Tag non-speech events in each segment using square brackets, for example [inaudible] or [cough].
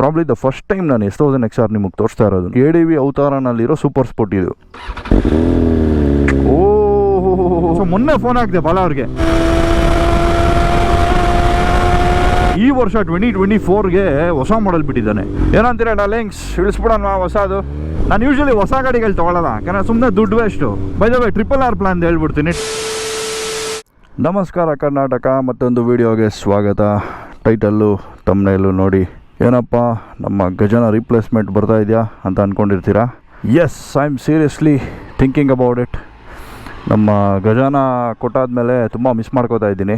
Probably the first time ನಾನು S thousand X R ನಿಮಗೆ ತೋರಿಸ್ತಾ ಇರೋದು. ಎ ಡಿ ವಿ ಅವತಾರನಲ್ಲಿರೋ ಸೂಪರ್ ಸ್ಪೋರ್ಟ್ ಇದು. ಓ ಸೊ ಮೊನ್ನೆ ಫೋನ್ ಹಾಕಿದೆ ಬಾಲ ಅವ್ರಿಗೆ. ಈ ವರ್ಷ ಟ್ವೆಂಟಿ ಟ್ವೆಂಟಿ ಫೋರ್ಗೆ ಹೊಸ ಮಾಡಲ್ ಬಿಟ್ಟಿದ್ದಾನೆ. ಏನಂತೀರ ಡಾರ್ಲಿಂಗ್ಸ್ ಇಳಿಸ್ಬಿಡೋಣ ಹೊಸದು. ನಾನು ಯೂಶಲಿ ಹೊಸ ಗಾಡಿಗಳು ತೊಗೊಳಲ್ಲ. ಯಾಕಂದ್ರೆ ಸುಮ್ಮನೆ ದುಡ್ಡು waste by triple R plan ಹೇಳ್ಬಿಡ್ತೀನಿ. ನಮಸ್ಕಾರ ಕರ್ನಾಟಕ ಮತ್ತೊಂದು ವಿಡಿಯೋಗೆ ಸ್ವಾಗತ. ಟೈಟಲ್ಲು ತಮ್ಮನೇಲು ನೋಡಿ. ಏನಪ್ಪ, ನಮ್ಮ ಗಜನ ರಿಪ್ಲೇಸ್ಮೆಂಟ್ ಬರ್ತಾ ಇದೆಯಾ ಅಂತ ಅಂದ್ಕೊಂಡಿರ್ತೀರಾ yes I am seriously thinking about it ನಮ್ಮ ಗಜಾನ ಕೊಟ್ಟಾದ್ಮೇಲೆ ತುಂಬ ಮಿಸ್ ಮಾಡ್ಕೋತಾ ಇದ್ದೀನಿ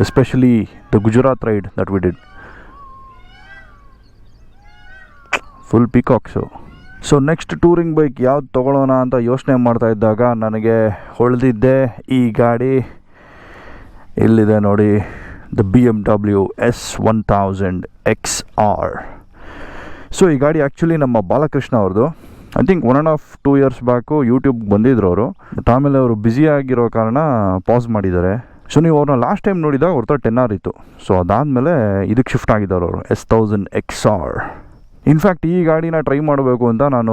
especially the Gujarat ride that we did full ಪಿಕಾಕ್ಸು so next touring bike ಯಾವ್ದು ತೊಗೊಳ್ಳೋಣ ಅಂತ ಯೋಚನೆ ಮಾಡ್ತಾ ಇದ್ದಾಗ ನನಗೆ ಹೊಳೆದಿದ್ದೆ ಈ ಗಾಡಿ. ಇಲ್ಲಿದೆ ನೋಡಿ the B M W S one thousand X R so ಈ ಗಾಡಿ ಆ್ಯಕ್ಚುಲಿ ನಮ್ಮ ಬಾಲಕೃಷ್ಣ ಅವ್ರದ್ದು. I think one and half two years back YouTube ಬಂದಿದ್ರು ಅವರು. ಆಮೇಲೆ ಅವರು ಬ್ಯುಸಿ ಆಗಿರೋ ಕಾರಣ ಪಾಸ್ ಮಾಡಿದ್ದಾರೆ. ಸೊ ನೀವು ಅವ್ರನ್ನ ಲಾಸ್ಟ್ ಟೈಮ್ ನೋಡಿದಾಗ ಅವ್ರ ಹತ್ರ ಟೆನ್ ಆರ್ ಇತ್ತು. ಸೊ ಅದಾದಮೇಲೆ ಇದಕ್ಕೆ ಶಿಫ್ಟ್ ಆಗಿದ್ದಾರೆ ಅವರು. S thousand X R in fact ಈ ಗಾಡಿನ ಟ್ರೈ ಮಾಡಬೇಕು ಅಂತ ನಾನು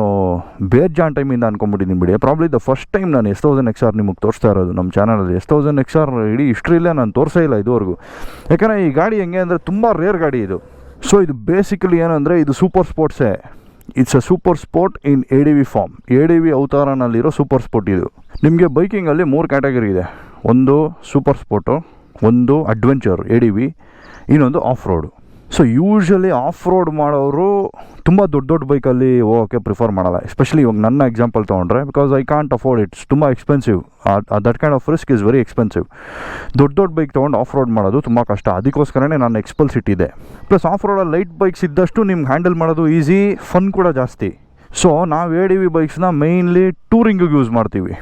ಬೇಜಾನ್ ಟೈಮಿಂದ ಅನ್ಕೊಂಬಿಟ್ಟಿದ್ದೀನಿ ಬಿಡಿ. ಪ್ರಾಬ್ಲಿ ದ ಫಸ್ಟ್ ಟೈಮ್ ನಾನು ಎಸ್ ತೌಸಂಡ್ ಎಕ್ಸ್ ಆರ್ ನಿಮಗೆ ತೋರಿಸ್ತಾ ಇರೋದು ನಮ್ಮ ಚಾನಲಲ್ಲಿ ಎಸ್ ತೌಸಂಡ್ ಎಕ್ಸ್ ಆರ್ ಇಡೀ ಹಿಸ್ಟ್ರಿಲೇ ನಾನು ತೋರಿಸೇ ಇಲ್ಲ ಇದುವರೆಗೂ. ಯಾಕಂದರೆ ಈ ಗಾಡಿ ಹೆಂಗೆ ಅಂದರೆ ತುಂಬ ರೇರ್ ಗಾಡಿ ಇದು. ಸೊ ಇದು ಬೇಸಿಕಲಿ ಏನಂದರೆ ಇದು super ಸ್ಪೋರ್ಟ್ಸೇ it's a super sport in A D V form A D V ಅವತಾರನಲ್ಲಿರೋ super sport ಇದು. ನಿಮಗೆ ಬೈಕಿಂಗಲ್ಲಿ ಮೂರು ಕ್ಯಾಟಗರಿ ಇದೆ. ಒಂದು ಸೂಪರ್ ಸ್ಪೋರ್ಟು ಒಂದು ಅಡ್ವೆಂಚರ್ ಎ ಡಿ ವಿ ಇನ್ನೊಂದು off road so usually off road ಮಾಡೋರು ತುಂಬ ದೊಡ್ಡ ದೊಡ್ಡ ಬೈಕಲ್ಲಿ ಹೋಗೋಕ್ಕೆ ಪ್ರಿಫರ್ ಮಾಡಲ್ಲ. ಎಸ್ಪೆಷಲಿ ಇವಾಗ ನನ್ನ ಎಕ್ಸಾಂಪಲ್ ತೊಗೊಂಡ್ರೆ because I can't afford it's ತುಂಬ expensive that kind of risk is very expensive ದೊಡ್ಡ ದೊಡ್ಡ ಬೈಕ್ ತೊಗೊಂಡು ಆಫ್ ರೋಡ್ ಮಾಡೋದು ತುಂಬ ಕಷ್ಟ. ಅದಕ್ಕೋಸ್ಕರನೇ ನಾನು ಎಕ್ಸ್ಪಲ್ಸ್ ಇಟ್ಟಿದ್ದೆ. ಪ್ಲಸ್ ಆಫ್ ರೋಡಲ್ಲಿ ಲೈಟ್ ಬೈಕ್ಸ್ ಇದ್ದಷ್ಟು ನಿಮ್ಗೆ ಹ್ಯಾಂಡಲ್ ಮಾಡೋದು ಈಸಿ ಫನ್ ಕೂಡ ಜಾಸ್ತಿ. ಸೊ ನಾವು ಎ ಡಿ ವಿ ಬೈಕ್ಸ್ನ ಮೇಯ್ನ್ಲಿ ಟೂರಿಂಗಿಗೆ ಯೂಸ್ ಮಾಡ್ತೀವಿ.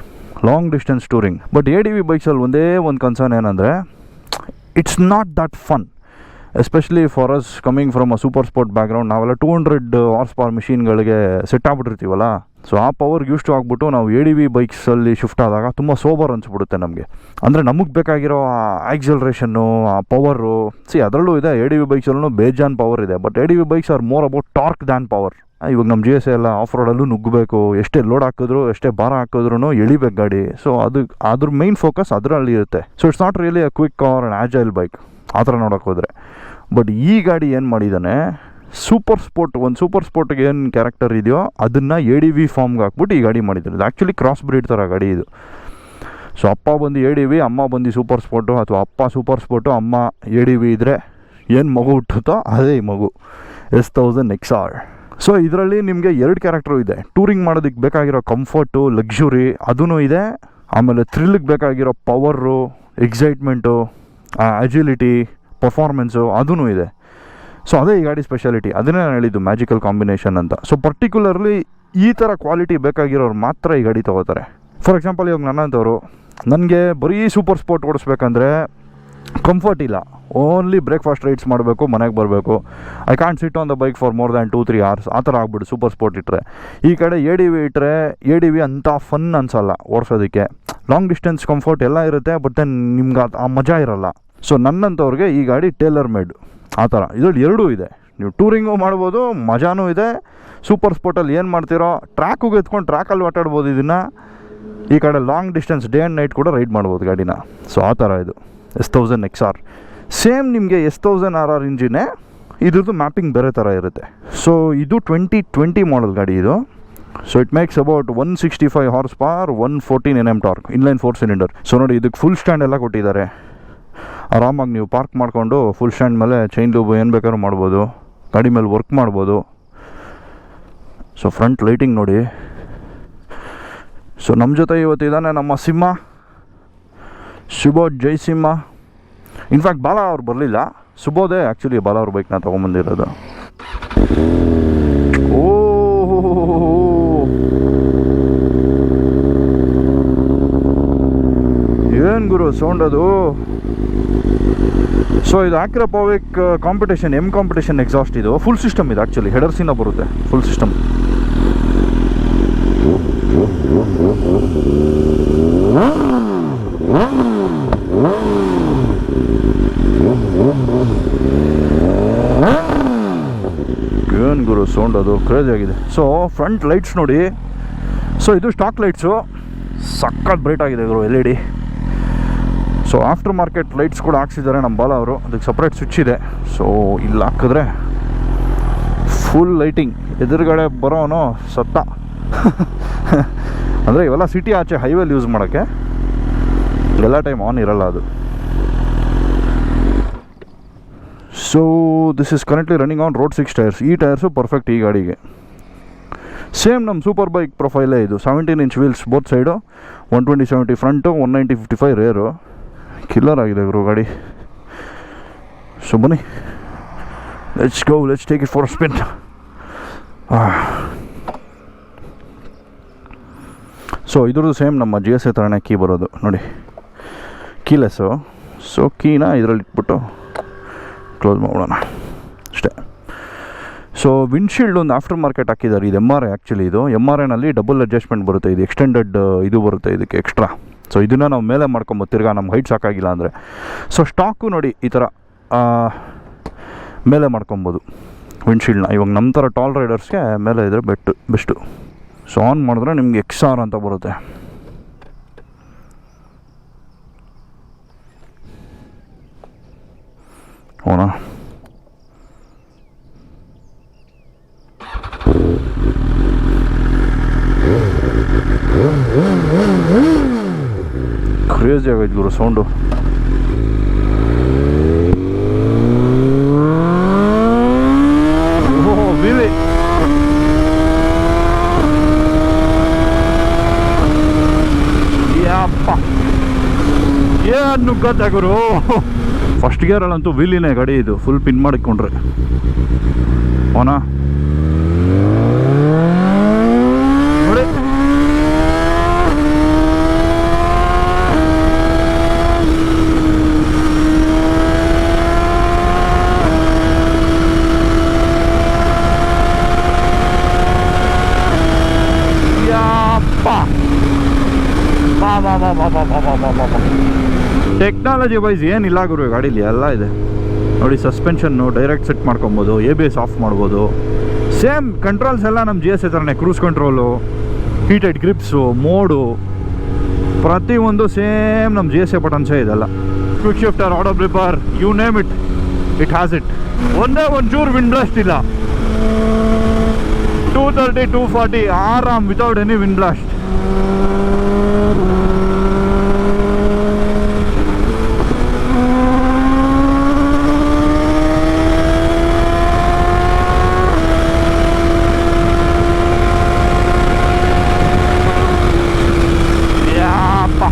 Long distance touring but A D V ಬೈಕ್ಸಲ್ಲಿ ಒಂದೇ ಒಂದು ಕನ್ಸರ್ನ್ ಏನಂದರೆ it's not that fun especially for us coming from a super sport background ನಾವೆಲ್ಲ ಟೂ ಹಂಡ್ರೆಡ್ ಹಾರ್ಸ್ ಪವರ್ ಮಿಷಿನ್ಗಳಿಗೆ set ಆಗ್ಬಿಟ್ಟಿರ್ತೀವಲ್ಲ? So ಆ ಪವರ್ ಯೂಸ್ ಟು ಆಗ್ಬಿಟ್ಟು ನಾವು ಎ ಡಿ ವಿ ಬೈಕ್ಸಲ್ಲಿ ಶಿಫ್ಟ್ ಆದಾಗ ತುಂಬ ಸೋಬರ್ ಅನಿಸ್ಬಿಡುತ್ತೆ ನಮಗೆ. ಅಂದರೆ ನಮಗೆ ಬೇಕಾಗಿರೋ ಆ ಆಕ್ಸಲ್ರೇಷನ್ನು ಆ ಪವರು ಸಿ ಅದರಲ್ಲೂ ಇದೆ ಎ ಡಿ ವಿ ಬೈಕ್ಸಲ್ಲೂ ಬೇಜಾನ್ ಪವರ್ ಇದೆ but A D V bikes are more about torque than power ಇವಾಗ ನಮ್ಮ ಜಿ ಎಸ್ ಎಲ್ಲ ಆಫ್ ರೋಡಲ್ಲೂ ನುಗ್ಗಬೇಕು, ಎಷ್ಟೇ ಲೋಡ್ ಹಾಕಿದ್ರು, ಎಷ್ಟೇ ಭಾರ ಹಾಕಿದ್ರು ಎಳಿಬೇಕು ಗಾಡಿ. ಸೊ ಅದು, ಅದ್ರ ಮೈನ್ ಫೋಕಸ್ ಅದರಲ್ಲಿ ಇರುತ್ತೆ. So it's not really a quick or and agile bike ಆ ಥರ ನೋಡೋಕೆ ಹೋದರೆ. ಬಟ್ ಈ ಗಾಡಿ ಏನು ಮಾಡಿದ್ದಾನೆ ಸೂಪರ್ ಸ್ಪೋರ್ಟ್ ಒಂದು ಸೂಪರ್ ಸ್ಪೋರ್ಟ್ಗೆ ಏನು ಕ್ಯಾರೆಕ್ಟರ್ ಇದೆಯೋ ಅದನ್ನು ಎ ಡಿ ವಿ ಫಾರ್ಮ್ಗೆ ಹಾಕ್ಬಿಟ್ಟು ಈ ಗಾಡಿ ಮಾಡಿದ್ದಾರೆ ಇದು ಆ್ಯಕ್ಚುಲಿ ಕ್ರಾಸ್ ಬ್ರೀಡ್ ಥರ ಗಾಡಿ ಇದು. ಸೊ ಅಪ್ಪ ಬಂದು ಎ ಡಿ ವಿ ಅಮ್ಮ ಬಂದು ಸೂಪರ್ ಸ್ಪೋರ್ಟು ಅಥವಾ ಅಪ್ಪ ಸೂಪರ್ ಸ್ಪೋರ್ಟು ಅಮ್ಮ ಎ ಡಿ ವಿ ಇದ್ದರೆ ಏನು ಮಗು ಹುಟ್ಟುತ್ತೋ ಅದೇ ಈ ಮಗು. S thousand X R so ಇದರಲ್ಲಿ ನಿಮಗೆ ಎರಡು ಕ್ಯಾರೆಕ್ಟ್ರು ಇದೆ. ಟೂರಿಂಗ್ ಮಾಡೋದಕ್ಕೆ ಬೇಕಾಗಿರೋ ಕಂಫರ್ಟು ಲಕ್ಸುರಿ ಅದೂ ಇದೆ. ಆಮೇಲೆ ಥ್ರಿಲ್ಗೆ ಬೇಕಾಗಿರೋ ಪವರು ಎಕ್ಸೈಟ್ಮೆಂಟು ಅಜಿಲಿಟಿ ಪರ್ಫಾರ್ಮೆನ್ಸು ಅದೂ ಇದೆ. ಸೊ ಅದೇ ಈ ಗಾಡಿ ಸ್ಪೆಷಾಲಿಟಿ ಅದನ್ನೇ ನಾನು ಹೇಳಿದ್ದು ಮ್ಯಾಜಿಕಲ್ ಕಾಂಬಿನೇಷನ್ ಅಂತ. ಸೊ ಪರ್ಟಿಕ್ಯುಲರ್ಲಿ ಈ ಥರ ಕ್ವಾಲಿಟಿ ಬೇಕಾಗಿರೋರು ಮಾತ್ರ ಈ ಗಾಡಿ ತೊಗೋತಾರೆ. ಫಾರ್ ಎಕ್ಸಾಂಪಲ್ ಇವಾಗ ನನ್ನಂಥವ್ರು ನನಗೆ ಬರೀ ಸೂಪರ್ ಸ್ಪೋರ್ಟ್ ಓಡಿಸ್ಬೇಕಂದ್ರೆ ಕಂಫರ್ಟ್ ಇಲ್ಲ. ಓನ್ಲಿ ಬ್ರೇಕ್ಫಾಸ್ಟ್ ರೈಡ್ಸ್ ಮಾಡಬೇಕು, ಮನೆಗೆ ಬರಬೇಕು. I can't sit on the bike for more than two three hours ಆ ಥರ ಆಗ್ಬಿಡು ಸೂಪರ್ ಸ್ಪೋರ್ಟ್ ಇಟ್ಟರೆ ಈ ಕಡೆ ಎ ಡಿ ವಿ ಇಟ್ಟರೆ ಎ ಡಿ ವಿ ಅಂಥ ಫನ್ ಅನ್ಸೋಲ್ಲ ಓಡಿಸೋದಕ್ಕೆ. ಲಾಂಗ್ ಡಿಸ್ಟೆನ್ಸ್ ಕಂಫರ್ಟ್ ಎಲ್ಲ ಇರುತ್ತೆ ಬಟ್ ದೆನ್ ನಿಮ್ಗೆ ಆ ಮಜಾ ಇರಲ್ಲ. ಸೊ ನನ್ನಂಥವ್ರಿಗೆ ಈ ಗಾಡಿ ಟೇಲರ್ ಮೇಡ್ ಆ ಥರ. ಇದರಲ್ಲಿ ಎರಡೂ ಇದೆ. ನೀವು ಟೂರಿಂಗು ಮಾಡ್ಬೋದು, ಮಜಾನೂ ಇದೆ. ಸೂಪರ್ ಸ್ಪೋರ್ಟಲ್ಲಿ ಏನು ಮಾಡ್ತೀರೋ ಟ್ರ್ಯಾಕಿಗೆ ಎತ್ಕೊಂಡು ಟ್ರ್ಯಾಕಲ್ಲಿ ಆಟಾಡ್ಬೋದು ಇದನ್ನು. ಈ ಕಡೆ long distance day and night ಕೂಡ ರೈಡ್ ಮಾಡ್ಬೋದು ಗಾಡಿನ. ಸೊ ಆ ಥರ ಇದು. S thousand X R same ನಿಮಗೆ ಎಸ್ ತೌಸಂಡ್ ಆರ್ ಆರ್ ಇಂಜಿನೇ ಇದ್ರದ್ದು ಮ್ಯಾಪಿಂಗ್ ಬೇರೆ ಥರ ಇರುತ್ತೆ. ಸೊ ಇದು ಟ್ವೆಂಟಿ ಟ್ವೆಂಟಿ ಮಾಡಲ್ ಗಾಡಿ ಇದು. So it makes about one sixty five horsepower one fourteen N M torque inline four cylinder so ನೋಡಿ, ಇದಕ್ಕೆ ಫುಲ್ ಸ್ಟ್ಯಾಂಡ್ ಎಲ್ಲ ಕೊಟ್ಟಿದ್ದಾರೆ. ಆರಾಮಾಗಿ ನೀವು ಪಾರ್ಕ್ ಮಾಡಿಕೊಂಡು ಫುಲ್ ಸ್ಟ್ಯಾಂಡ್ ಮೇಲೆ ಚೈನ್ ಲೂಬ್ ಏನು ಬೇಕಾದ್ರೂ ಮಾಡ್ಬೋದು. ಗಾಡಿ ಮೇಲೆ ವರ್ಕ್ ಮಾಡ್ಬೋದು. ಸೊ ಫ್ರಂಟ್ ಲೈಟಿಂಗ್ ನೋಡಿ. ಸೊ ನಮ್ಮ ಜೊತೆ ಇವತ್ತು ಇದ್ದಾನೆ ನಮ್ಮ ಸಿಂಹ. ಶುಭೋದ್ ಜಯಸಿಂಹ ಇನ್ಫ್ಯಾಕ್ಟ್ ಬಾಲ ಅವ್ರು ಬರಲಿಲ್ಲ. ಸುಬೋಧೇ ಆ್ಯಕ್ಚುಲಿ ಬಾಲ ಅವ್ರ ಬೈಕ್ನ ತೊಗೊಂಬಂದಿರೋದು. ಓ ಏನು ಗುರು ಸೌಂಡ್ ಅದು? ಸೊ ಇದು Akrapovic competition M competition exhaust ಇದು. ಫುಲ್ ಸಿಸ್ಟಮ್ ಇದು ಆ್ಯಕ್ಚುಲಿ ಹೆಡರ್ಸಿನ ಬರುತ್ತೆ. ಫುಲ್ ಸಿಸ್ಟಮ್ ಏನು ಗುರು ಸೌಂಡ್ ಅದು? ಕ್ರೇಜ್ ಆಗಿದೆ. ಸೊ ಫ್ರಂಟ್ ಲೈಟ್ಸ್ ನೋಡಿ. ಸೊ ಇದು ಸ್ಟಾಕ್ ಲೈಟ್ಸು ಸಕ್ಕತ್ ಬ್ರೈಟ್ ಆಗಿದೆ ಗುರು L E D so aftermarket lights ಕೂಡ ಹಾಕ್ಸಿದ್ದಾರೆ ನಮ್ಮ ಬಾಲ ಅವರು. ಅದಕ್ಕೆ ಸಪ್ರೇಟ್ ಸ್ವಿಚ್ ಇದೆ. ಸೊ ಇಲ್ಲಿ ಹಾಕಿದ್ರೆ ಫುಲ್ ಲೈಟಿಂಗ್ ಎದುರುಗಡೆ ಬರೋನು ಸತ್ತ. [laughs] ಅಂದರೆ ಇವೆಲ್ಲ ಸಿಟಿ ಆಚೆ ಹೈವೇಲಿ ಯೂಸ್ ಮಾಡೋಕ್ಕೆ. ಎಲ್ಲ ಟೈಮ್ ಆನ್ ಇರಲ್ಲ ಅದು. So this is currently running on road six tyres ಈ ಟೈರ್ಸು ಪರ್ಫೆಕ್ಟ್ ಈ ಗಾಡಿಗೆ ಸೇಮ್ ನಮ್ಮ ಸೂಪರ್ ಬೈಕ್ ಪ್ರೊಫೈಲೇ ಇದು. Seventeen inch wheels both side one twenty seventy front one ninety fifty five rear killer ಆಗಿದೆ ಗುರು ಗಾಡಿ. ಸೊ ಬನ್ನಿ. Let's go let's take it for spin so ಇದ್ರದ್ದು ಸೇಮ್ ನಮ್ಮ ಜಿ ಎಸ್ ಎ ಥರನೇ ಕೀ ಬರೋದು. ನೋಡಿ. ಕೀಲೆಸ್ಸು ಸೊ ಕೀನ ಇದರಲ್ಲಿ ಇಟ್ಬಿಟ್ಟು ಕ್ಲೋಸ್ ಮಾಡೋಣ. ಅಷ್ಟೇ. ಸೊ ವಿಂಡ್ಶೀಲ್ಡ್ ಒಂದು ಆಫ್ಟರ್ ಮಾರ್ಕೆಟ್ ಹಾಕಿದ್ದಾರೆ. ಇದು ಎಂ ಆರ್ ಐ ಆ್ಯಕ್ಚುಲಿ ಇದು. ಎಂ ಆರ್ ಐನಲ್ಲಿ ಡಬಲ್ ಅಡ್ಜಸ್ಟ್ಮೆಂಟ್ ಬರುತ್ತೆ. ಇದು ಎಕ್ಸ್ಟೆಂಡೆಡ್ ಇದು ಬರುತ್ತೆ ಇದಕ್ಕೆ ಎಕ್ಸ್ಟ್ರಾ ಸೊ ಇದನ್ನು ನಾವು ಮೇಲೆ ಮಾಡ್ಕೊಂಬೋದು. ತಿರ್ಗಾ ನಮ್ಮ ಹೈಟ್ ಸಾಕಾಗಿಲ್ಲ ಅಂದರೆ. ಸೊ ಸ್ಟಾಕು ನೋಡಿ ಈ ಥರ ಮೇಲೆ ಮಾಡ್ಕೊಬೋದು. ವಿಂಡ್ಶೀಲ್ಡ್ನ ಇವಾಗ ನಮ್ಮ ಥರ ಟಾಲ್ ರೈಡರ್ಸ್ಗೆ ಮೇಲೆ ಇದ್ರೆ ಬೆಟ್ಟು ಬೆಸ್ಟು ಸೊ ಆನ್ ಮಾಡಿದ್ರೆ ನಿಮ್ಗೆ ಎಕ್ಸ್ ಆರ್ ಅಂತ ಬರುತ್ತೆ. 오나? 그래야지 이거 소운드. 야파. 얘 누가 다그러 ಫಸ್ಟ್ ಗೇರಲ್ಲಂತೂ ವೀಲಿನೇ ಗಾಡಿ ಇದು ಫುಲ್ ಪಿನ್ ಮಾಡಿಕೊಂಡ್ರೆ. ಅವನಾ? ಟೆಕ್ನಾಲಜಿ ವೈಸ್ ಏನಿಲ್ಲ ಗುರು, ಗಾಡೀಲಿ ಎಲ್ಲ ಇದೆ. ನೋಡಿ ಸಸ್ಪೆನ್ಷನ್ನು ಡೈರೆಕ್ಟ್ ಸೆಟ್ ಮಾಡ್ಕೊಬೋದು ಎ ಬಿ ಎಸ್ ಆಫ್ ಮಾಡ್ಬೋದು. ಸೇಮ್ ಕಂಟ್ರೋಲ್ಸ್ ಎಲ್ಲ ನಮ್ಮ ಜಿ ಎಸ್ ಎ ಥರನೇ cruise control heated grips mode ಪ್ರತಿಯೊಂದು ಸೇಮ್ ನಮ್ಮ ಜಿ ಎಸ್ ಎ ಬಟನ್ಸೇ ಇದೆಲ್ಲ. Quick shifter auto blipper you name it it has it ಒಂದೇ ಒಂಚೂರು ವಿಂಡ್ ಬ್ಲಾಸ್ಟ್ ಇಲ್ಲ. ಟೂ ತರ್ಟಿ ಟೂ ಫಾರ್ಟಿ ಆರಾಮ್ ವಿತೌಟ್ ಎನಿ ವಿಂಡ್ ಬ್ಲಾಸ್ಟ್ ಯಪ್ಪ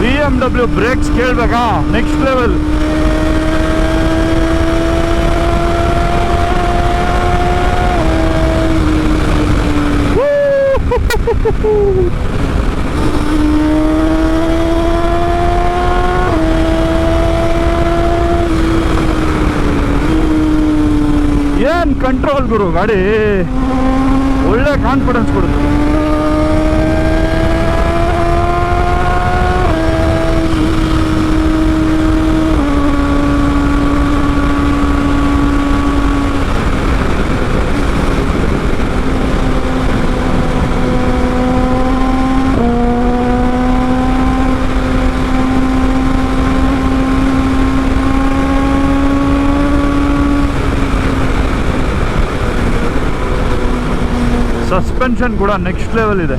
ಬಿ ಎಂ ಡಬ್ಲ್ಯೂ ಬ್ರೇಕ್ಸ್ ಕೇಳ್ಬೇಕಾ ನೆಕ್ಸ್ಟ್ ಲೆವೆಲ್ ಏನ್ ಕಂಟ್ರೋಲ್ ಗುರು ಗಾಡಿ ಒಳ್ಳೆ ಕಾನ್ಫಿಡೆನ್ಸ್ ಕೊಡುತ್ತೆ ಸಸ್ಪೆನ್ಷನ್ ಕೂಡ ನೆಕ್ಸ್ಟ್ ಲೆವೆಲ್ ಇದೆ.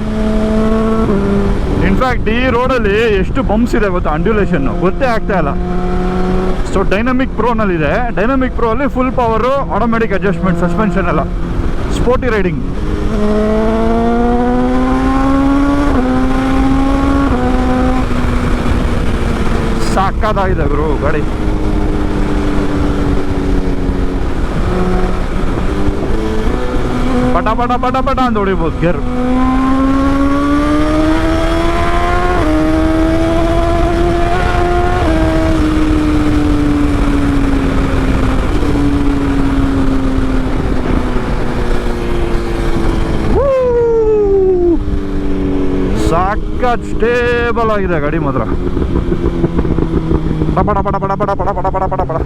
ಇನ್ಫ್ಯಾಕ್ಟ್ ಈ ರೋಡಲ್ಲಿ ಎಷ್ಟು ಬಂಪ್ಸ್ ಇದೆ ಗೊತ್ತಾ ಅಂಡ್ಯುಲೇಷನ್ ಗೊತ್ತೇ ಆಗ್ತಾ ಇಲ್ಲ. ಸೊ ಡೈನಮಿಕ್ ಪ್ರೋನಲ್ಲಿ ಇದೆ ಡೈನಮಿಕ್ ಪ್ರೋ ಅಲ್ಲಿ full power automatic adjustment suspension ಎಲ್ಲ. ಸ್ಪೋರ್ಟಿ ರೈಡಿಂಗ್ ಸಾಕಾದಾಗಿದೆ ಗುರು, ಗಾಡಿ. ಪಟ ಪಟ ಪಟ ಪಟ ಅಂತ ಹೊಡಿಬೋದು ಗೇರ್ ಸಾಕತ್ ಸ್ಟೇಬಲ್ ಆಗಿದೆ ಗಾಡಿ ಮಾತ್ರ ಪಡ ಪಡ ಪಡ ಪಡ ಪಡ ಪಡ ಪಡ ಪಡ ಪಡ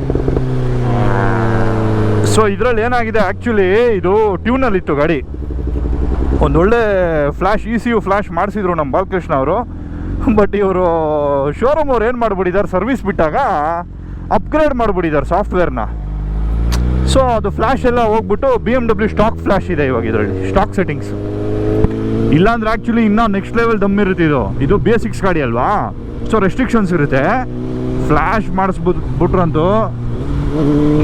ಸೊ ಇದರಲ್ಲಿ ಏನಾಗಿದೆ? ಆ್ಯಕ್ಚುಲಿ ಇದು ಟ್ಯೂನಲ್ಲಿತ್ತು ಗಾಡಿ. ಒಂದೊಳ್ಳೆ flash E C U flash ಮಾಡಿಸಿದ್ರು ನಮ್ಮ ಬಾಲಕೃಷ್ಣ ಅವರು. ಬಟ್ ಇವರು ಶೋರೂಮ್ ಅವ್ರು ಏನು ಮಾಡಿಬಿಟ್ಟಿದ್ದಾರೆ? ಸರ್ವಿಸ್ ಬಿಟ್ಟಾಗ ಅಪ್ಗ್ರೇಡ್ ಮಾಡಿಬಿಟ್ಟಿದ್ದಾರೆ ಸಾಫ್ಟ್ವೇರ್ನ ಸೊ ಅದು ಫ್ಲ್ಯಾಶ್ ಎಲ್ಲ ಹೋಗ್ಬಿಟ್ಟು B M W stock flash ಇದೆ ಇವಾಗ ಇದರಲ್ಲಿ. ಸ್ಟಾಕ್ ಸೆಟ್ಟಿಂಗ್ಸ್ ಇಲ್ಲಾಂದ್ರೆ ಆ್ಯಕ್ಚುಲಿ ಇನ್ನೂ ನೆಕ್ಸ್ಟ್ ಲೆವೆಲ್ ದಮ್ ಇರುತ್ತೆ ಇದು. ಇದು ಬಿ ಸಿಕ್ಸ್ ಗಾಡಿ ಅಲ್ವಾ? ಸೊ ರೆಸ್ಟ್ರಿಕ್ಷನ್ಸ್ ಇರುತ್ತೆ. ಫ್ಲ್ಯಾಶ್ ಮಾಡಿಸ್ಬಿಟ್, ಬಿಟ್ರಂತೂ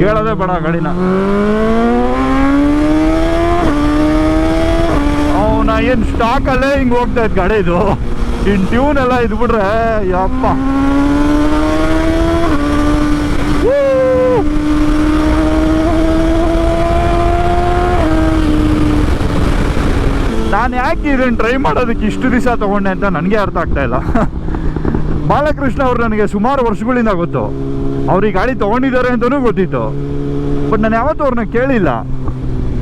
ಕೇಳೋದೇ ಬೇಡ ಗಾಡಿನ. ಅವನ ಏನು ಸ್ಟಾಕಲ್ಲೇ ಹಿಂಗೆ ಹೋಗ್ತಾ ಇತ್ತು ಗಾಡಿ ಇದು. ಇನ್ ಟ್ಯೂನ್ ಎಲ್ಲ ಇದ್ ಬಿಟ್ರೆ, ಯಪ್ಪ. ನಾನು ಯಾಕೆ ಇದನ್ನು ಟ್ರೈ ಮಾಡೋದಕ್ಕೆ ಇಷ್ಟು ದಿವಸ ತೊಗೊಂಡೆ ಅಂತ ನನಗೆ ಅರ್ಥ ಆಗ್ತಾ ಇಲ್ಲ. ಬಾಲಕೃಷ್ಣ ಅವರು ನನಗೆ ಸುಮಾರು ವರ್ಷಗಳಿಂದ ಗೊತ್ತು. ಅವ್ರು ಈ ಗಾಡಿ ತೊಗೊಂಡಿದ್ದಾರೆ ಅಂತಲೂ ಗೊತ್ತಿತ್ತು. ಬಟ್ ನಾನು ಯಾವತ್ತೂ ಅವ್ರನ್ನ ಕೇಳಿಲ್ಲ.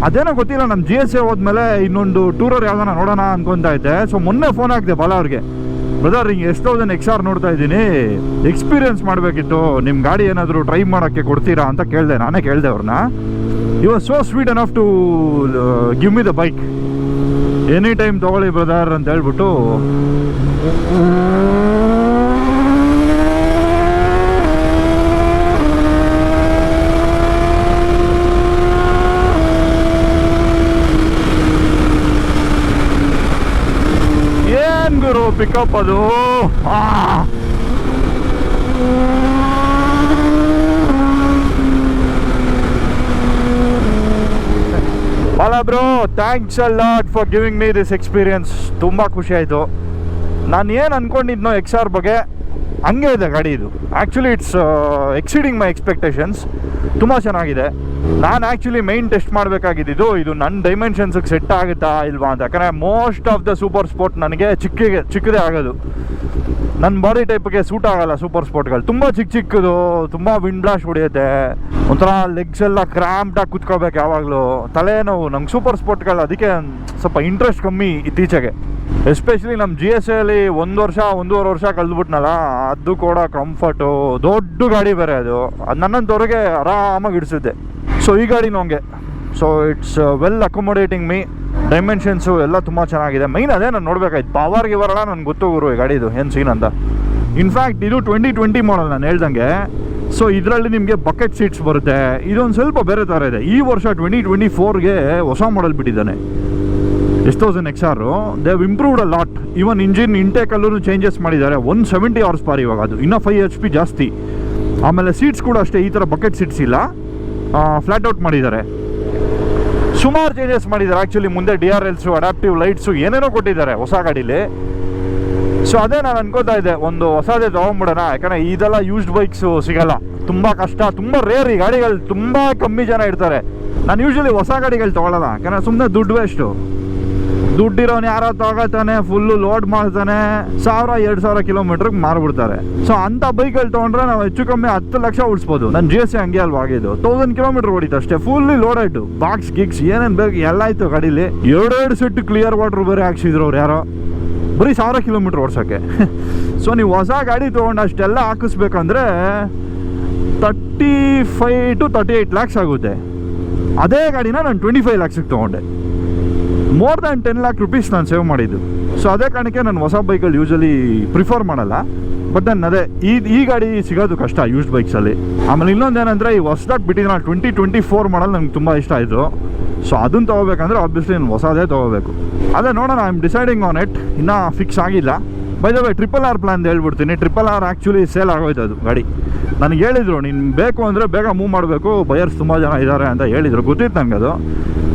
ಅದೇನೋ ಗೊತ್ತಿಲ್ಲ ನಮ್ಮ ಜಿ ಎಸ್ ಎ ಹೋದ್ಮೇಲೆ ಇನ್ನೊಂದು ಟೂರರ್ ಯಾವ್ದಾನ ನೋಡೋಣ ಅನ್ಕೊಂತ ಇದ್ದೆ. ಸೊ ಮೊನ್ನೆ ಫೋನ್ ಹಾಕಿದೆ ಬಾಲ ಅವ್ರಿಗೆ. ಬ್ರದರ್ ಹಿಂಗೆ ಎಷ್ಟು ತೌಸಂಡ್ ಎಕ್ಸ್ ಆರ್ ನೋಡ್ತಾ ಇದ್ದೀನಿ? ಎಕ್ಸ್ಪೀರಿಯನ್ಸ್ ಮಾಡಬೇಕಿತ್ತು. ನಿಮ್ಮ ಗಾಡಿ ಏನಾದರೂ ಟ್ರೈ ಮಾಡೋಕ್ಕೆ ಕೊಡ್ತೀರಾ? ಅಂತ ಕೇಳಿದೆ. ನಾನೇ ಕೇಳಿದೆ ಅವ್ರನ್ನ you are so sweet enough to give me the bike any time ತೊಗೊಳ್ಳಿ ಬ್ರದರ್ ಅಂತ ಹೇಳ್ಬಿಟ್ಟು. ಪಿಕಪ್ ಅದು. ಅಲ್ಲ bro thanks a lot for giving me this experience ತುಂಬ ಖುಷಿ ಆಯಿತು. ನಾನು ಏನು ಅಂದ್ಕೊಂಡಿದ್ನೋ ಎಕ್ಸ್ ಆರ್ ಬಗ್ಗೆ ಹಂಗೆ ಇದೆ ಗಾಡಿ ಇದು. Actually it's exceeding my expectations ತುಂಬ ಚೆನ್ನಾಗಿದೆ. ನಾನು ಆ್ಯಕ್ಚುಲಿ ಮೈನ್ ಟೆಸ್ಟ್ ಮಾಡಬೇಕಾಗಿದ್ದು ಇದು. ನನ್ನ ಡೈಮೆನ್ಷನ್ಸಿಗೆ ಸೆಟ್ ಆಗುತ್ತಾ ಇಲ್ವಾ ಅಂತ. ಯಾಕಂದರೆ most of the super sport ನನಗೆ ಚಿಕ್ಕಿಗೆ, ಚಿಕ್ಕದೇ ಆಗೋದು. ನನ್ನ ಬಾಡಿ ಟೈಪ್ಗೆ ಸೂಟ್ ಆಗೋಲ್ಲ ಸೂಪರ್ ಸ್ಪೋರ್ಟ್ಗಳು ತುಂಬ ಚಿಕ್ಕ ಚಿಕ್ಕದು, ತುಂಬ ವಿಂಡ್ ಬ್ಲಾಸ್ಟ್ ಹೊಡೆಯುತ್ತೆ. ಒಂಥರ ಲೆಗ್ಸ್ ಎಲ್ಲ ಕ್ರಾಂಪ್ಟಾಗಿ ಕುತ್ಕೋಬೇಕು ಯಾವಾಗಲೂ. ತಲೆನೋವು. ನಂಗೆ ಸೂಪರ್ ಸ್ಪೋರ್ಟ್ಗಳು ಅದಕ್ಕೆ ಸ್ವಲ್ಪ ಇಂಟ್ರೆಸ್ಟ್ ಕಮ್ಮಿ ಇತ್ತೀಚೆಗೆ. ಎಸ್ಪೆಷಲಿ ನಮ್ಮ ಜಿ ಎಸ್ ಎಲ್ಲಿ ಒಂದು ವರ್ಷ, ಒಂದೂವರೆ ವರ್ಷ ಕಳೆದ್ಬಿಟ್ನಲ್ಲ, ಅದು ಕೂಡ ಕಂಫರ್ಟು ದೊಡ್ಡ ಗಾಡಿ ಬೇರೆ ಅದು. ಅದು ನನ್ನಂತವ್ರಿಗೆ ಆರಾಮಾಗಿ ಇಡಿಸುತ್ತೆ ಸೊ ಈ ಗಾಡಿನೂ ಹಂಗೆ. So it's well accommodating me dimensions ಎಲ್ಲ ತುಂಬ ಚೆನ್ನಾಗಿದೆ. ಮೈನ್ ಅದೇ ನಾನು ನೋಡ್ಬೇಕಾಯ್ತು ಪವರ್ ಗಿವರಲ್ಲ ನನ್ಗೆ ಗೊತ್ತು ಗುರು ಈ ಗಾಡಿದು, ಏನು ಸೀನ್ ಅಂತ. ಇನ್ಫ್ಯಾಕ್ಟ್ ಇದು ಟ್ವೆಂಟಿ ಟ್ವೆಂಟಿ ಮಾಡಲ್ ನಾನು ಹೇಳ್ದಂಗೆ. ಸೊ ಇದರಲ್ಲಿ ನಿಮಗೆ ಬಕೆಟ್ ಸೀಟ್ಸ್ ಬರುತ್ತೆ. ಇದೊಂದು ಸ್ವಲ್ಪ ಬೇರೆ ಥರ ಇದೆ. ಈ ವರ್ಷ ಟ್ವೆಂಟಿ ಟ್ವೆಂಟಿ ಫೋರ್ಗೆ ಹೊಸ ಮಾಡಲ್ ಬಿಟ್ಟಿದ್ದಾನೆ. S thousand X R they have improved a lot even engine ಇಂಟೇಕಲ್ಲೂ changes ಮಾಡಿದ್ದಾರೆ. ಒನ್ ಸೆವೆಂಟಿ ಅವರ್ಸ್ ಪಾರ್ ಇವಾಗ ಅದು. ಇನ್ನೂ ಫೈವ್ ಎಚ್ ಪಿ ಜಾಸ್ತಿ. ಆಮೇಲೆ ಸೀಟ್ಸ್ ಕೂಡ ಅಷ್ಟೇ, ಈ ಥರ ಬಕೆಟ್ ಸೀಟ್ಸ್ ಇಲ್ಲ. ಫ್ಲಾಟ್ ಔಟ್ ಮಾಡಿದ್ದಾರೆ. ಸುಮಾರು ಚೇಂಜಸ್ ಮಾಡಿದ್ದಾರೆ. ಆ್ಯಕ್ಚುಲಿ ಮುಂದೆ D R Ls adaptive lights ಏನೇನೋ ಕೊಟ್ಟಿದ್ದಾರೆ ಹೊಸ ಗಾಡೀಲಿ. ಸೊ ಅದೇ ನಾನು ಅನ್ಕೋತಾ ಇದ್ದೆ. ಒಂದು ಹೊಸದೇ ತೊಗೊಂಬಿಡೋಣ ಯಾಕಂದರೆ ಇದೆಲ್ಲ ಯೂಸ್ಡ್ ಬೈಕ್ಸು ಸಿಗಲ್ಲ. ತುಂಬ ಕಷ್ಟ. ತುಂಬ ರೇರ್ ಈ ಗಾಡಿಗಳು. ತುಂಬ ಕಮ್ಮಿ ಜನ ಇರ್ತಾರೆ. ನಾನು ಯೂಶ್ವಲಿ ಹೊಸ ಗಾಡಿಗಳು ತೊಗೊಳಲ್ಲ. ಯಾಕಂದರೆ ಸುಮ್ಮನೆ ದುಡ್ಡು ವೇಸ್ಟು ದುಡ್ಡಿರೋನು ಯಾರೋ ತಗೋತಾನೆ ಫುಲ್ಲು ಲೋಡ್ ಮಾಡ್ತಾನೆ. ಸಾವಿರ, ಎರಡು ಸಾವಿರ ಕಿಲೋಮೀಟರ್ ಮಾರ್ಬಿಡ್ತಾರೆ. ಸೊ ಅಂಥ ಬೈಕಲ್ಲಿ ತೊಗೊಂಡ್ರೆ ನಾವು ಹೆಚ್ಚು ಕಮ್ಮಿ ಹತ್ತು ಲಕ್ಷ ಉಳಿಸ್ಬೋದು. ನನ್ನ ಜಿ ಎಸ್ ಸಿ ಹಂಗೆ ಅಲ್ವಾ ಆಗಿದ್ದು? ತೌಸಂಡ್ ಕಿಲೋಮೀಟರ್ ಹೊಡಿತು ಅಷ್ಟೇ. ಫುಲ್ಲಿ ಲೋಡೆಡ್ ಬಾಕ್ಸ್ ಗಿಕ್ಸ್ ಏನೇನು ಬೇಕು ಎಲ್ಲ ಆಯ್ತು ಗಾಡೀಲಿ. ಎರಡೆರಡು ಸೆಟ್ ಕ್ಲಿಯರ್ ವಾಟರ್ ಬೇರೆ ಹಾಕ್ಸಿದ್ರು ಅವ್ರು ಯಾರೋ. ಬರೀ ಸಾವಿರ ಕಿಲೋಮೀಟರ್ ಓಡ್ಸೋಕ್ಕೆ ಸೊ ನೀವು ಹೊಸ ಗಾಡಿ ತೊಗೊಂಡು ಅಷ್ಟೆಲ್ಲ ಹಾಕಿಸ್ಬೇಕಂದ್ರೆ thirty five to thirty eight lakhs ಆಗುತ್ತೆ. ಅದೇ ಗಾಡಿನ ನಾನು ಟ್ವೆಂಟಿ ಫೈವ್ ಲ್ಯಾಕ್ಸಿಗೆ ತೊಗೊಂಡೆ. More than ten lakh rupees ನಾನು ಸೇವ್ ಮಾಡಿದ್ದು. ಸೊ ಅದೇ ಕಾರಣಕ್ಕೆ ನಾನು ಹೊಸ ಬೈಕಲ್ಲಿ ಯೂಶಲಿ ಪ್ರಿಫರ್ ಮಾಡಲ್ಲ. ಬಟ್ ದೆನ್ ಅದೇ, ಈ ಈ ಗಾಡಿ ಸಿಗೋದು ಕಷ್ಟ ಯೂಸ್ಡ್ ಬೈಕ್ಸಲ್ಲಿ ಆಮೇಲೆ ಇನ್ನೊಂದು ಏನಂದರೆ ಈ ಹೊಸದಾಗಿ ಬಿಟ್ಟಿದ್ದು ನಾನು ಟ್ವೆಂಟಿ ಟ್ವೆಂಟಿ ಫೋರ್ ಮಾಡಲ್ ನಂಗೆ ತುಂಬ ಇಷ್ಟ ಆಯಿತು. ಸೊ ಅದನ್ನು ತೊಗೋಬೇಕಂದ್ರೆ ಆಬ್ವಿಯಸ್ಲಿ ನಾನು ಹೊಸದೇ ತೊಗೋಬೇಕು. ಅದೇ ನೋಡೋಣ I am deciding on it ಇನ್ನೂ ಫಿಕ್ಸ್ ಆಗಿಲ್ಲ. By the triple R plan ಹೇಳ್ಬಿಡ್ತೀನಿ. ಟ್ರಿಪಲ್ ಆರ್ ಆ್ಯಕ್ಚುಲಿ ಸೇಲ್ ಆಗೋಯ್ತು ಅದು ಗಾಡಿ. ನನಗೆ ಹೇಳಿದರು, ನೀನು ಬೇಕು ಅಂದರೆ ಬೇಗ ಮೂವ್ ಮಾಡಬೇಕು, ಬಯರ್ಸ್ ತುಂಬ ಜನ ಇದ್ದಾರೆ ಅಂತ ಹೇಳಿದರು. ಗೊತ್ತಿತ್ತು ನನಗೆ ಅದು.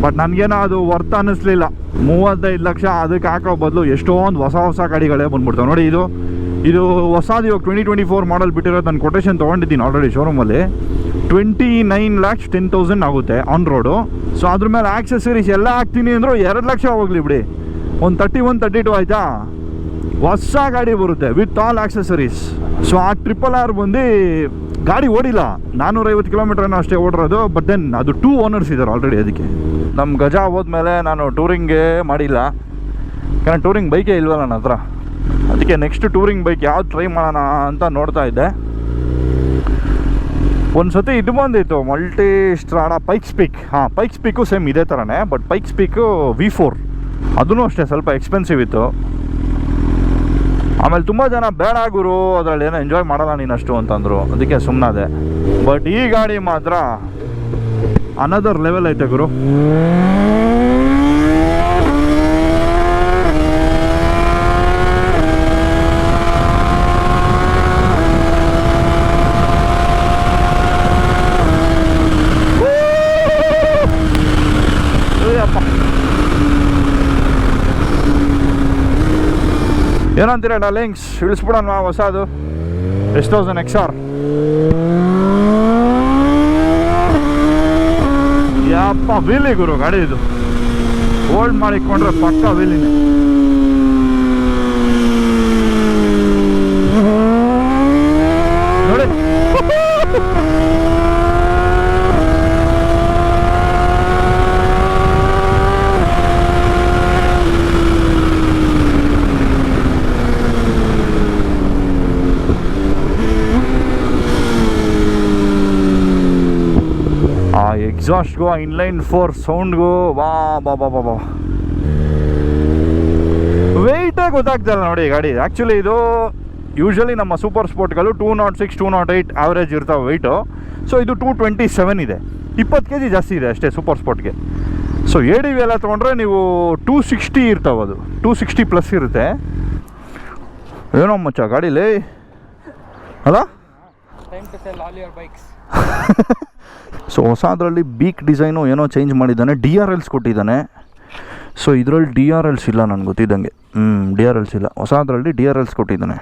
ಬಟ್ ನನಗೇನೋ ಅದು ವರ್ತ್ ಅನ್ನಿಸ್ಲಿಲ್ಲ. ಮೂವತ್ತೈದು ಲಕ್ಷ ಅದಕ್ಕೆ ಹಾಕೋ ಬದಲು ಎಷ್ಟೊಂದು ಹೊಸ ಹೊಸ ಗಾಡಿಗಳೇ ಬಂದ್ಬಿಡ್ತಾವೆ. ನೋಡಿ ಇದು ಇದು ಹೊಸದು ಇವಾಗ ಟ್ವೆಂಟಿ ಟ್ವೆಂಟಿ ಫೋರ್ ಮಾಡಲ್ ಬಿಟ್ಟಿರೋದು ನಾನು ಕೊಟೇಶನ್ ತೊಗೊಂಡಿದ್ದೀನಿ already ಶೋರೂಮಲ್ಲಿ twenty nine lakhs ten thousand ಆಗುತ್ತೆ ಆನ್ ರೋಡು ಸೊ ಅದ್ರ ಮೇಲೆ ಆಕ್ಸೆಸರೀಸ್ ಎಲ್ಲ ಹಾಕ್ತೀನಿ ಅಂದರೂ ಎರಡು ಲಕ್ಷ ಹೋಗಲಿ ಬಿಡಿ. ಒಂದು ತರ್ಟಿ ಒನ್ ತರ್ಟಿ ಟು ಆಯಿತಾ? ಹೊಸ ಗಾಡಿ ಬರುತ್ತೆ ವಿತ್ ಆಲ್ ಆಕ್ಸೆಸರೀಸ್ ಸೊ ಆ ಟ್ರಿಪಲ್ ಆರ್ ಬಂದು ಗಾಡಿ ಓಡಿಲ್ಲ. ನಾನ್ನೂರೈವತ್ತು ಕಿಲೋಮೀಟರ್ ಏನೋ ಅಷ್ಟೇ ಓಡಿರೋದು ಬಟ್ ದೆನ್ ಅದು ಟೂ ಓನರ್ಸ್ ಇದ್ದಾರೆ ಆಲ್ರೆಡಿ ಅದಕ್ಕೆ. ನಮ್ಮ ಗಜ ಹೋದ್ಮೇಲೆ ನಾನು ಟೂರಿಂಗೇ ಮಾಡಿಲ್ಲ. ಯಾಕಂದ್ರೆ ಟೂರಿಂಗ್ ಬೈಕೇ ಇಲ್ವಲ್ಲ ನನ್ನ ಹತ್ರ. ಅದಕ್ಕೆ ನೆಕ್ಸ್ಟ್ ಟೂರಿಂಗ್ ಬೈಕ್ ಯಾವ್ದು ಟ್ರೈ ಮಾಡೋಣ ಅಂತ ನೋಡ್ತಾ ಇದ್ದೆ. ಒಂದು ಸತಿ ಇದು ಬಂದಿತ್ತು ಮಲ್ಟಿ ಸ್ಟ್ರಾಡ ಪೈಕ್ ಸ್ಪೀಕ್ ಹಾಂ ಪೈಕ್ ಸ್ಪೀಕು ಸೇಮ್ ಇದೇ ಥರನೇ but Pikes Peak V four ಅದೂ ಅಷ್ಟೇ, ಸ್ವಲ್ಪ ಎಕ್ಸ್ಪೆನ್ಸಿವ್ ಇತ್ತು. ಆಮೇಲೆ ತುಂಬ ಜನ, ಬೇಡ ಗುರು, ಅದರಲ್ಲಿ ಏನೋ ಎಂಜಾಯ್ ಮಾಡಲ್ಲ ನೀನಷ್ಟು ಅಂತಂದರು. ಅದಕ್ಕೆ ಸುಮ್ಮನಾದೆ ಬಟ್ ಈ ಗಾಡಿ ಮಾತ್ರ ಅನದರ್ ಲೆವೆಲ್ ಐತೆ ಗುರು. ಏನಂತೀರ ಡಾರ್ಲಿಂಗ್ಸ್ ಇಳಿಸ್ಬಿಡೋಣ ಹೊಸದು ಎಷ್ಟು ತೌಸಂಡ್ ಎಕ್ಸ್ ಆರ್ ಯಪ್ಪ ವೀಲಿ ಗುರು ಗಾಡಿ ಇದು ಓಲ್ಡ್ ಮಾಡಿಕೊಂಡ್ರೆ ಪಕ್ಕ ವೀಲಿನೇ ನೋಡಿ ಆ ಎಕ್ಸಾಸ್ಟ್ಗೂ ಆ ಇನ್ಲೈನ್ ಫೋರ್ ಸೌಂಡ್ಗೂ ವಾ ಬಾ ಬಾ ಬಾ ಬಾ ವೆಯ್ಟೇ ಗೊತ್ತಾಗ್ತಲ್ಲ ನೋಡಿ ಗಾಡಿ. ಆ್ಯಕ್ಚುಲಿ ಇದು ಯೂಶಲಿ ನಮ್ಮ super ಸ್ಪೋರ್ಟ್ಗಳು two not six two not eight average ಇರ್ತಾವೆ ವೆಯ್ಟು ಸೊ ಇದು ಟೂ ಟ್ವೆಂಟಿ ಸೆವೆನ್ ಇದೆ. ಇಪ್ಪತ್ತು ಕೆ ಜಿ ಜಾಸ್ತಿ ಇದೆ ಅಷ್ಟೇ ಸೂಪರ್ ಸ್ಪೋರ್ಟ್ಗೆ ಸೊ ಎ ಡಿ ವಿ ಎಲ್ಲ ತೊಗೊಂಡ್ರೆ ನೀವು ಟೂ ಸಿಕ್ಸ್ಟಿ ಇರ್ತಾವೆ ಅದು. ಟೂ ಸಿಕ್ಸ್ಟಿ ಪ್ಲಸ್ ಇರುತ್ತೆ. ಏನೋ ಮಚ್ಚ ಗಾಡೀಲಿ? ಅಲ್ಲ [laughs] ಸೊ ಹೊಸದ್ರಲ್ಲಿ ಬೀಕ್ ಡಿಸೈನು ಏನೋ ಚೇಂಜ್ ಮಾಡಿದ್ದಾನೆ. ಡಿ ಆರ್ ಎಲ್ಸ್ ಕೊಟ್ಟಿದ್ದಾನೆ. ಸೊ ಇದರಲ್ಲಿ ಡಿ ಆರ್ ಎಲ್ಸ್ ಇಲ್ಲ ನನಗೆ ಗೊತ್ತಿದ್ದಂಗೆ. ಹ್ಞೂ ಡಿ ಆರ್ ಎಲ್ಸ್ ಇಲ್ಲ. ಹೊಸದ್ರಲ್ಲಿ ಡಿ ಆರ್ ಎಲ್ಸ್ ಕೊಟ್ಟಿದ್ದಾನೆ.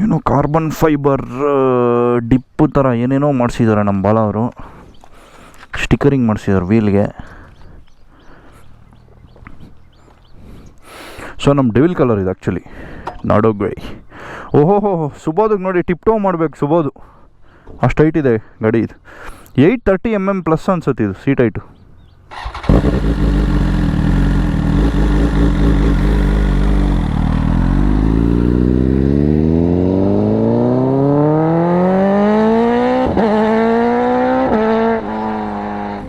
ಏನೋ ಕಾರ್ಬನ್ ಫೈಬರ್ ಡಿಪ್ಪು ಥರ ಏನೇನೋ ಮಾಡಿಸಿದ್ದಾರೆ ನಮ್ಮ ಬಾಲ ಅವರು. ಸ್ಟಿಕರಿಂಗ್ ಮಾಡಿಸಿದ್ದಾರೆ ವೀಲ್ಗೆ ಸೊ ನಮ್ಮ ಡೆವಿಲ್ ಕಲರ್ ಇದು ಆ್ಯಕ್ಚುಲಿ ನಾಡೋ ಗ್ರೈ ಓಹೋ ಹೋ ಸುಬೋದಿಗೆ ನೋಡಿ ಟಿಪ್ಟೋ ಮಾಡ್ಬೇಕು ಸುಬೋದು. ಅಷ್ಟು ಹೈಟ್ ಇದೆ ಗಾಡಿ ಇದು. Eight thirty M M plus ಅನ್ಸುತ್ತೆ ಇದು ಸೀಟ್ ಹೈಟು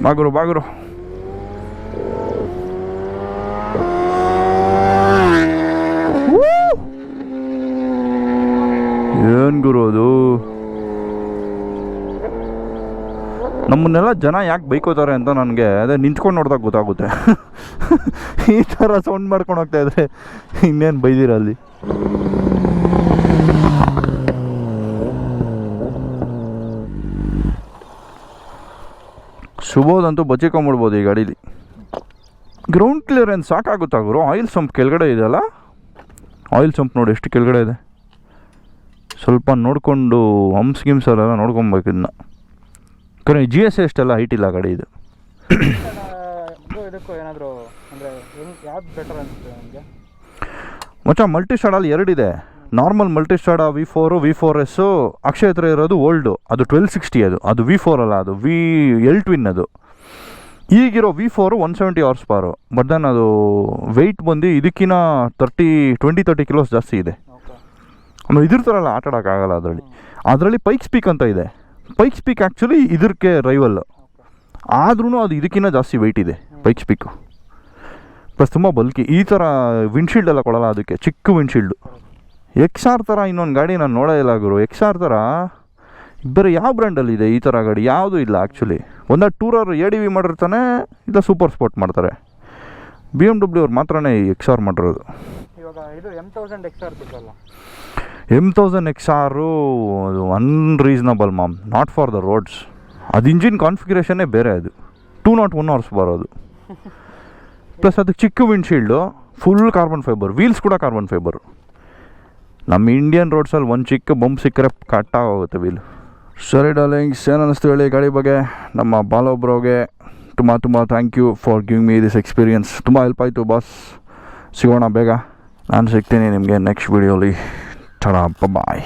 ಬಾಗುರು ಬಾಗುರು ಏನು ಗುರು ಅದು ನಮ್ಮನ್ನೆಲ್ಲ ಜನ ಯಾಕೆ ಬೈಕೋತಾರೆ ಅಂತ ನನಗೆ, ಅದೇ ನಿಂತ್ಕೊಂಡು ನೋಡಿದಾಗ ಗೊತ್ತಾಗುತ್ತೆ. ಈ ಥರ ಸೌಂಡ್ ಮಾಡ್ಕೊಂಡು ಹೋಗ್ತಾ ಇದ್ರೆ ಇನ್ನೇನು ಬೈದಿರ ಅಲ್ಲಿ? ಶುಭೋದಂತೂ ಬಚ್ಚಿಕೊಂಬಿಡ್ಬೋದು ಈ ಗಾಡೀಲಿ. ಗ್ರೌಂಡ್ ಕ್ಲಿಯರೆನ್ಸ್ ಸಾಕಾಗುತ್ತಾ ಗುರು? ಆಯಿಲ್ ಸಂಪ್ ಕೆಳಗಡೆ ಇದೆಯಲ್ಲ? ಆಯಿಲ್ ಸಂಪ್ ನೋಡಿ ಎಷ್ಟು ಕೆಳಗಡೆ ಇದೆ. ಸ್ವಲ್ಪ ನೋಡಿಕೊಂಡು ಹಂಪ್ಸ್ ಗಿಮ್ಸ್ ಎಲ್ಲ ಕರೆ ಜಿ ಎಸ್ ಎಷ್ಟೆಲ್ಲ ಹೈಟ್ ಇಲ್ಲ ಗಾಡಿ ಇದು. [coughs] ಇದಕ್ಕೂ ಏನಾದರೂ ಅಂದರೆ ಯಾವ್ದು ಬೆಟರ್ ಅನಿಸುತ್ತೆ ನನಗೆ ಮಚ್ಚ ಮಲ್ಟಿ ಸ್ಟಾಡಲ್ಲಿ ಎರಡಿದೆ normal Multistrada V four V four S Akshaya ಹತ್ರ ಇರೋದು ಓಲ್ಡು ಅದು ಟ್ವೆಲ್ ಸಿಕ್ಸ್ಟಿ ಅದು. ಅದು ವಿ ಫೋರ್ ಅಲ್ಲ ಅದು ವಿ ಎಲ್ ಟ್ವಿನ್ ಅದು. ಈಗಿರೋ V four one seventy horsepower but then ಅದು ವೆಯ್ಟ್ ಬಂದು ಇದಕ್ಕಿಂತ ತರ್ಟಿ ಟ್ವೆಂಟಿ ತರ್ಟಿ ಕಿಲೋಸ್ ಜಾಸ್ತಿ ಇದೆ. ಆಮೇಲೆ ಇದ್ರ ಥರ ಎಲ್ಲ ಆಟ ಆಡೋಕ್ಕಾಗಲ್ಲ ಅದರಲ್ಲಿ ಅದರಲ್ಲಿ ಪೈಕ್ ಸ್ಪೀಕ್ ಅಂತ ಇದೆ. ಪೈಕ್ ಪೀಕ್ ಆ್ಯಕ್ಚುಲಿ ಇದಕ್ಕೆ ರೈವಲ್ ಆದ್ರೂ ಅದು ಇದಕ್ಕಿಂತ ಜಾಸ್ತಿ ವೆಯ್ಟ್ ಇದೆ ಪೈಕ್ಸ್ ಪೀಕು ಪ್ಲಸ್ ತುಂಬ ಬಲ್ಕಿ ಈ ಥರ ವಿಂಡ್ಶೀಲ್ಡ್ ಎಲ್ಲ ಕೊಡಲ್ಲ ಅದಕ್ಕೆ, ಚಿಕ್ಕ ವಿಂಡ್ಶೀಲ್ಡು ಎಕ್ಸ್ ಆರ್ ಥರ ಇನ್ನೊಂದು ಗಾಡಿ ನಾನು ನೋಡೇ ಇಲ್ಲ ಗುರು. ಎಕ್ಸ್ ಆರ್ ಥರ ಬೇರೆ ಯಾವ ಬ್ರ್ಯಾಂಡಲ್ಲಿ ಇದೆ ಈ ಥರ ಗಾಡಿ? ಯಾವುದೂ ಇಲ್ಲ ಆ್ಯಕ್ಚುಲಿ ಒಂದ ಟೂರರ್ ಎ ಡಿ ವಿ ಮಾಡಿರ್ತಾನೆ, ಇಲ್ಲ ಸೂಪರ್ ಸ್ಪೋರ್ಟ್ ಮಾಡ್ತಾರೆ. ಬಿ ಎಂ ಡಬ್ಲ್ಯೂ ಅವ್ರು ಮಾತ್ರನೇ ಎಕ್ಸ್ ಆರ್ ಮಾಡಿರೋದು. ಇವಾಗ ಇದು ಎಂ ತೌಸಂಡ್ ಎಕ್ಸ್ ಇರ್ತಲ್ಲ ಎಂ ತೌಸಂಡ್ ಎಕ್ಸ್ ಆರು ಅದು ಅನ್ರೀಸನಬಲ್ ಮಾಮ್ ನಾಟ್ ಫಾರ್ ದ ರೋಡ್ಸ್ ಅದು ಇಂಜಿನ್ ಕಾನ್ಫಿಗರೇಷನ್ನೇ ಬೇರೆ ಅದು. ಟೂ ನಾಟ್ ಒನ್ ಅವರ್ಸ್ ಬರೋದು. [laughs] ಪ್ಲಸ್ ಅದಕ್ಕೆ ಚಿಕ್ಕ windshield full carbon fibre wheels ಕೂಡ ಕಾರ್ಬನ್ ಫೈಬರು ನಮ್ಮ ಇಂಡಿಯನ್ ರೋಡ್ಸಲ್ಲಿ ಒಂದು ಚಿಕ್ಕ ಬಂಪ್ ಸಿಕ್ಕರೆ ಕಟ್ಟಾಗೋಗುತ್ತೆ ವೀಲ್ ಸರಿ ಡಾರ್ಲಿಂಗ್ಸ್ ಏನು ಅನ್ನಿಸ್ತು ಹೇಳಿ ಗಾಡಿ ಬಗ್ಗೆ. ನಮ್ಮ ಬಾಲೊಬ್ರೋಗೆ ತುಂಬ ತುಂಬ thank you for giving me this experience ತುಂಬ ಹೆಲ್ಪ್ ಆಯಿತು ಬಾಸ್ ಸಿಗೋಣ ಬೇಗ. ನಾನು ಸಿಗ್ತೀನಿ ನಿಮಗೆ ನೆಕ್ಸ್ಟ್ ವೀಡಿಯೋಲಿ ทรามประบาย